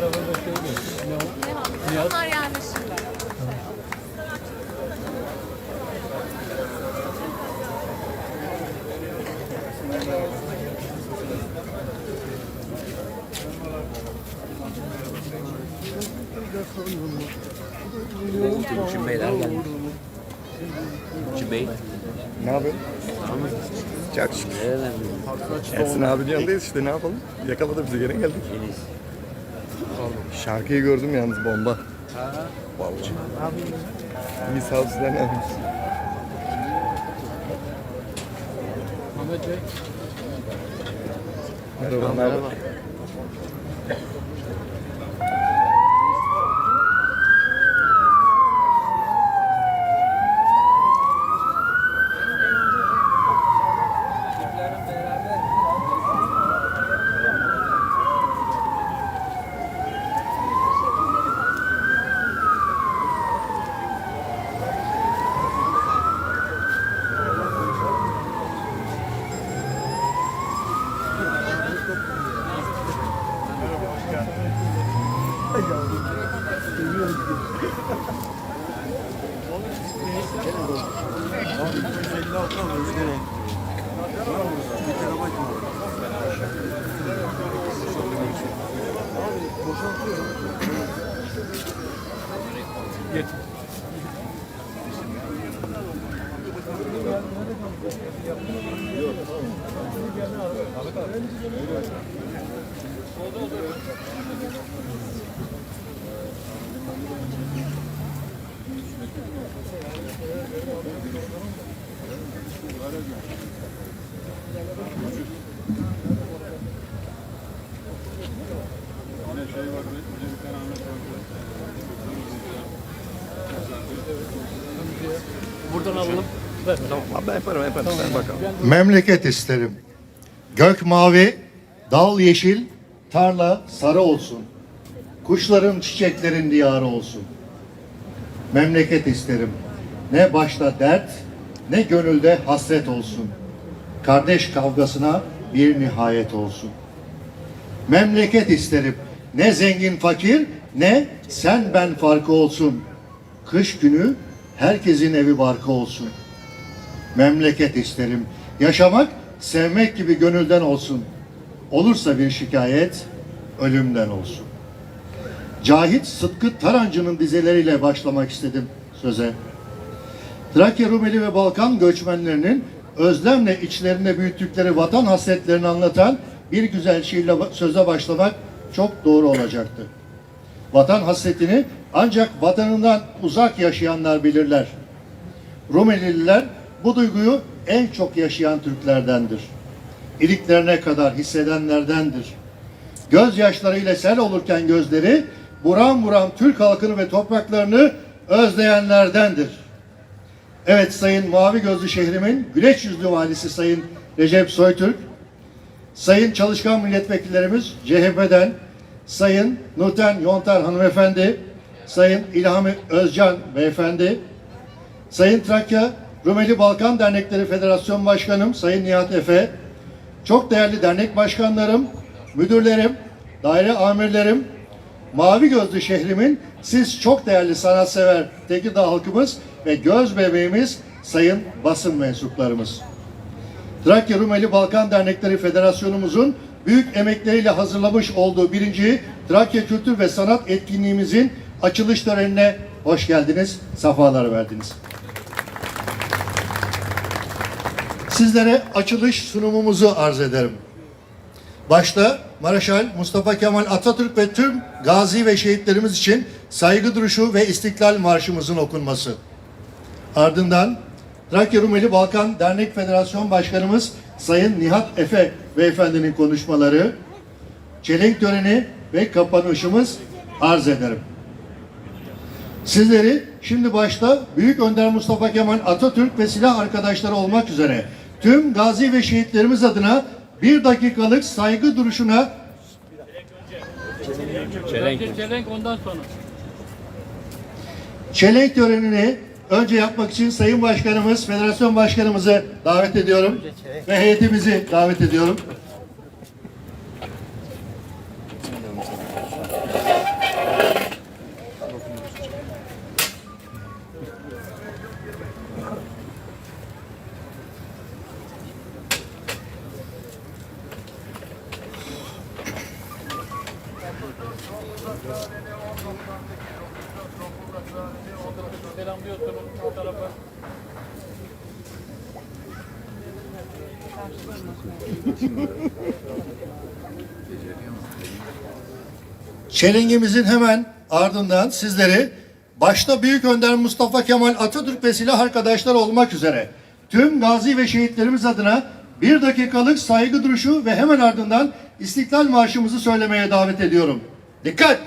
tarafı da Ne o? Nihat. Onlar yerleşimler. Burçin Beyler geldi. Burçin Bey. Ne yapıyorsun? Çok şükür. Nereden Ersin abi yanındayız işte ne yapalım? Yakaladı bizi gene geldik. Şarkıyı gördüm yalnız bomba. Vallahi. İyi sağ ol sizler ne yapıyorsunuz? Merhaba. Merhaba. Buradan alalım. Tamam ben yaparım yaparım sen bakalım. Memleket isterim. Gök mavi, dal yeşil, tarla sarı olsun. Kuşların, çiçeklerin diyarı olsun. Memleket isterim. Ne başta dert, ne gönülde hasret olsun. Kardeş kavgasına bir nihayet olsun. Memleket isterim. Ne zengin fakir, ne sen ben farkı olsun. Kış günü herkesin evi barkı olsun memleket isterim. Yaşamak, sevmek gibi gönülden olsun. Olursa bir şikayet, ölümden olsun. Cahit Sıtkı Tarancı'nın dizeleriyle başlamak istedim söze. Trakya, Rumeli ve Balkan göçmenlerinin özlemle içlerinde büyüttükleri vatan hasretlerini anlatan bir güzel şiirle söze başlamak çok doğru olacaktı. Vatan hasretini ancak vatanından uzak yaşayanlar bilirler. Rumelililer bu duyguyu en çok yaşayan Türklerdendir. İliklerine kadar hissedenlerdendir. Gözyaşlarıyla sel olurken gözleri buram buram Türk halkını ve topraklarını özleyenlerdendir. Evet Sayın Mavi Gözlü şehrimin güleç yüzlü valisi Sayın Recep Soytürk, Sayın çalışkan milletvekillerimiz CHP'den, Sayın Nurten Yontar hanımefendi, Sayın İlhami Özcan beyefendi, Sayın Trakya Rumeli Balkan Dernekleri Federasyon Başkanım Sayın Nihat Efe, çok değerli dernek başkanlarım, müdürlerim, daire amirlerim, Mavi Gözlü şehrimin siz çok değerli sanatsever Tekirdağ halkımız ve göz bebeğimiz sayın basın mensuplarımız. Trakya Rumeli Balkan Dernekleri Federasyonumuzun büyük emekleriyle hazırlamış olduğu birinci Trakya Kültür ve Sanat etkinliğimizin açılış törenine hoş geldiniz, safalar verdiniz. Sizlere açılış sunumumuzu arz ederim. Başta Maraşal Mustafa Kemal Atatürk ve tüm gazi ve şehitlerimiz için saygı duruşu ve istiklal marşımızın okunması. Ardından Trakya Rumeli Balkan Dernek Federasyon Başkanımız Sayın Nihat Efe Beyefendinin konuşmaları, çelenk töreni ve kapanışımız arz ederim. Sizleri şimdi başta Büyük Önder Mustafa Kemal Atatürk ve silah arkadaşları olmak üzere tüm gazi ve şehitlerimiz adına bir dakikalık saygı duruşuna Çelenk. Çelenk ondan sonra. çelenk törenini önce yapmak için Sayın Başkanımız, Federasyon Başkanımızı davet ediyorum ve heyetimizi davet ediyorum. Çelingimizin hemen ardından sizleri başta Büyük Önder Mustafa Kemal Atatürk ve silah arkadaşlar olmak üzere tüm gazi ve şehitlerimiz adına bir dakikalık saygı duruşu ve hemen ardından İstiklal Marşımızı söylemeye davet ediyorum. Dikkat!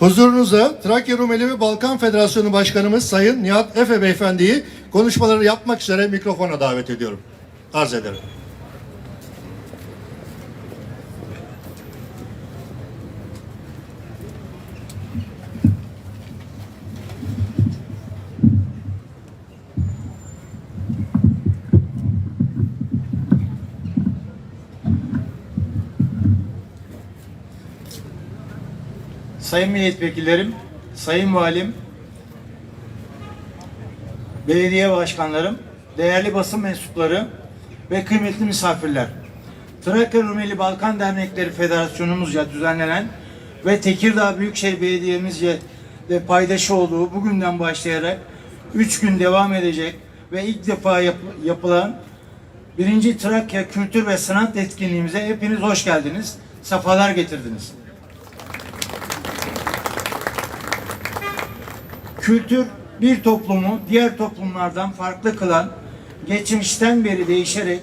Huzurunuza Trakya Rumeli ve Balkan Federasyonu Başkanımız Sayın Nihat Efe Beyefendi'yi konuşmaları yapmak üzere mikrofona davet ediyorum. Arz ederim. Sayın milletvekillerim, sayın valim, belediye başkanlarım, değerli basın mensupları ve kıymetli misafirler. Trakya Rumeli Balkan Dernekleri Federasyonumuzca düzenlenen ve Tekirdağ Büyükşehir Belediye'mizce de paydaşı olduğu bugünden başlayarak 3 gün devam edecek ve ilk defa yap- yapılan birinci Trakya Kültür ve Sanat etkinliğimize hepiniz hoş geldiniz, sefalar getirdiniz. Kültür bir toplumu diğer toplumlardan farklı kılan, geçmişten beri değişerek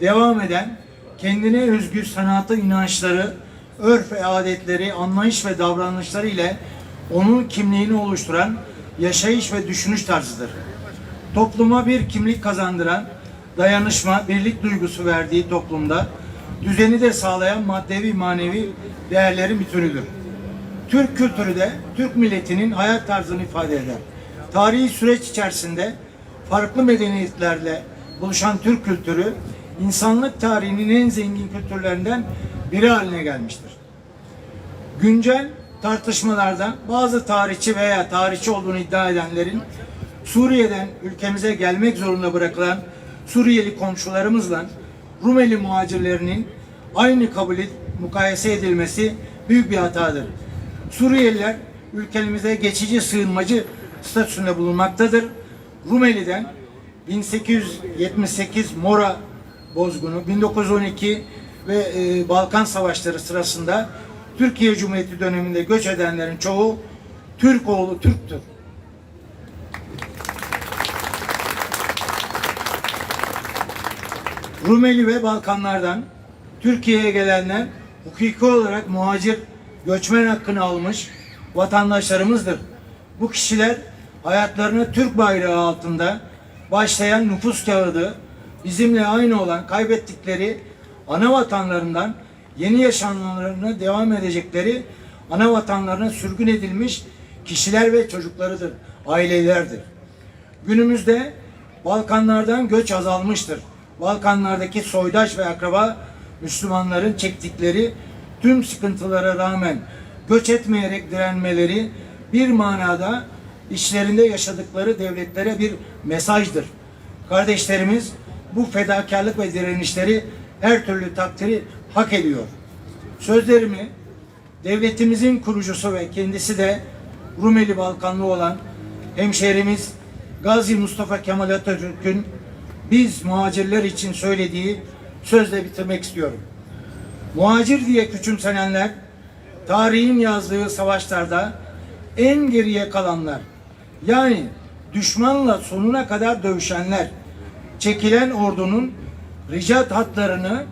devam eden, kendine özgü sanatı inançları, örf ve adetleri, anlayış ve davranışları ile onun kimliğini oluşturan yaşayış ve düşünüş tarzıdır. Topluma bir kimlik kazandıran, dayanışma, birlik duygusu verdiği toplumda düzeni de sağlayan maddevi manevi değerlerin bütünüdür. Türk kültürü de Türk milletinin hayat tarzını ifade eder. Tarihi süreç içerisinde farklı medeniyetlerle buluşan Türk kültürü insanlık tarihinin en zengin kültürlerinden biri haline gelmiştir. Güncel tartışmalarda bazı tarihçi veya tarihçi olduğunu iddia edenlerin Suriye'den ülkemize gelmek zorunda bırakılan Suriyeli komşularımızla Rumeli muhacirlerinin aynı kabul mukayese edilmesi büyük bir hatadır. Suriyeliler ülkemize geçici sığınmacı statüsünde bulunmaktadır. Rumeli'den 1878 Mora bozgunu, 1912 ve e, Balkan Savaşları sırasında Türkiye Cumhuriyeti döneminde göç edenlerin çoğu Türk oğlu Türktür. Rumeli ve Balkanlardan Türkiye'ye gelenler hukuki olarak muhacir göçmen hakkını almış vatandaşlarımızdır. Bu kişiler hayatlarını Türk bayrağı altında başlayan nüfus kağıdı bizimle aynı olan kaybettikleri ana vatanlarından yeni yaşamlarına devam edecekleri ana vatanlarına sürgün edilmiş kişiler ve çocuklarıdır, ailelerdir. Günümüzde Balkanlardan göç azalmıştır. Balkanlardaki soydaş ve akraba Müslümanların çektikleri tüm sıkıntılara rağmen göç etmeyerek direnmeleri bir manada içlerinde yaşadıkları devletlere bir mesajdır. Kardeşlerimiz bu fedakarlık ve direnişleri her türlü takdiri hak ediyor. Sözlerimi devletimizin kurucusu ve kendisi de Rumeli Balkanlı olan hemşehrimiz Gazi Mustafa Kemal Atatürk'ün biz muhacirler için söylediği sözle bitirmek istiyorum. Muhacir diye küçümsenenler, tarihin yazdığı savaşlarda en geriye kalanlar, yani düşmanla sonuna kadar dövüşenler, çekilen ordunun ricat hatlarını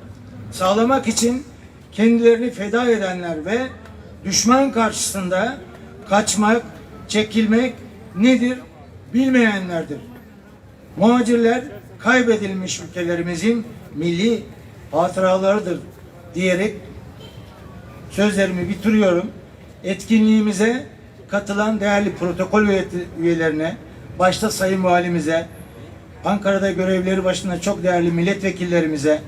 sağlamak için kendilerini feda edenler ve düşman karşısında kaçmak, çekilmek nedir bilmeyenlerdir. Muhacirler kaybedilmiş ülkelerimizin milli hatıralarıdır diyerek sözlerimi bitiriyorum. Etkinliğimize katılan değerli protokol üyelerine, başta Sayın Valimize, Ankara'da görevleri başında çok değerli milletvekillerimize,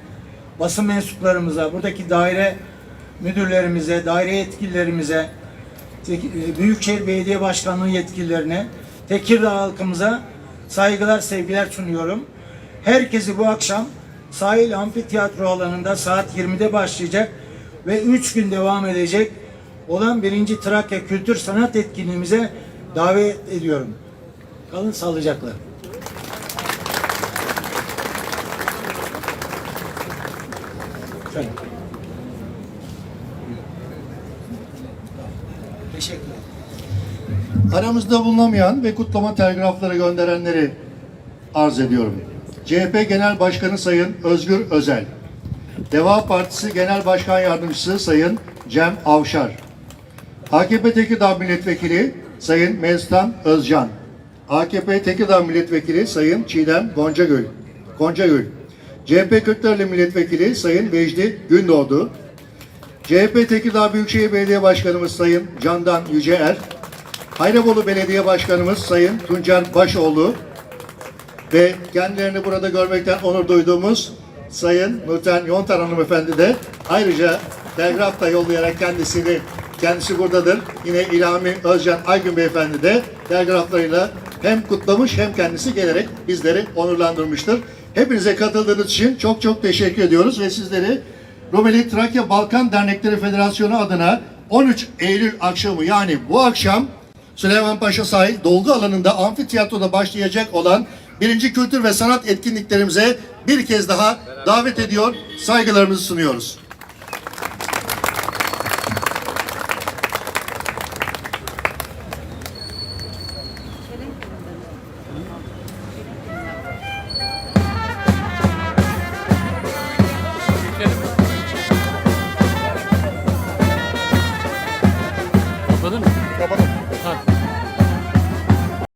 basın mensuplarımıza, buradaki daire müdürlerimize, daire yetkililerimize, e, Büyükşehir Belediye Başkanlığı yetkililerine, Tekirdağ halkımıza saygılar, sevgiler sunuyorum. Herkesi bu akşam Sahil Amfiteyatro alanında saat 20'de başlayacak ve 3 gün devam edecek olan 1. Trakya Kültür Sanat etkinliğimize davet ediyorum. Kalın sağlıcakla. Efendim. Aramızda bulunamayan ve kutlama telgrafları gönderenleri arz ediyorum. CHP Genel Başkanı Sayın Özgür Özel. Deva Partisi Genel Başkan Yardımcısı Sayın Cem Avşar. AKP Tekirdağ Milletvekili Sayın Meztan Özcan. AKP Tekirdağ Milletvekili Sayın Çiğdem Goncagül. Goncagül. CHP Kırklareli Milletvekili Sayın Vecdi Gündoğdu. CHP Tekirdağ Büyükşehir Belediye Başkanımız Sayın Candan Yüceer. Hayrabolu Belediye Başkanımız Sayın Tuncer Başoğlu ve kendilerini burada görmekten onur duyduğumuz Sayın Nurten Yontar Hanımefendi de ayrıca telgraf da yollayarak kendisini kendisi buradadır. Yine İlhami Özcan Aygün Beyefendi de telgraflarıyla hem kutlamış hem kendisi gelerek bizleri onurlandırmıştır. Hepinize katıldığınız için çok çok teşekkür ediyoruz ve sizleri Rumeli Trakya Balkan Dernekleri Federasyonu adına 13 Eylül akşamı yani bu akşam Süleymanpaşa sahil dolgu alanında amfiteyatroda başlayacak olan birinci kültür ve sanat etkinliklerimize bir kez daha davet ediyor, saygılarımızı sunuyoruz.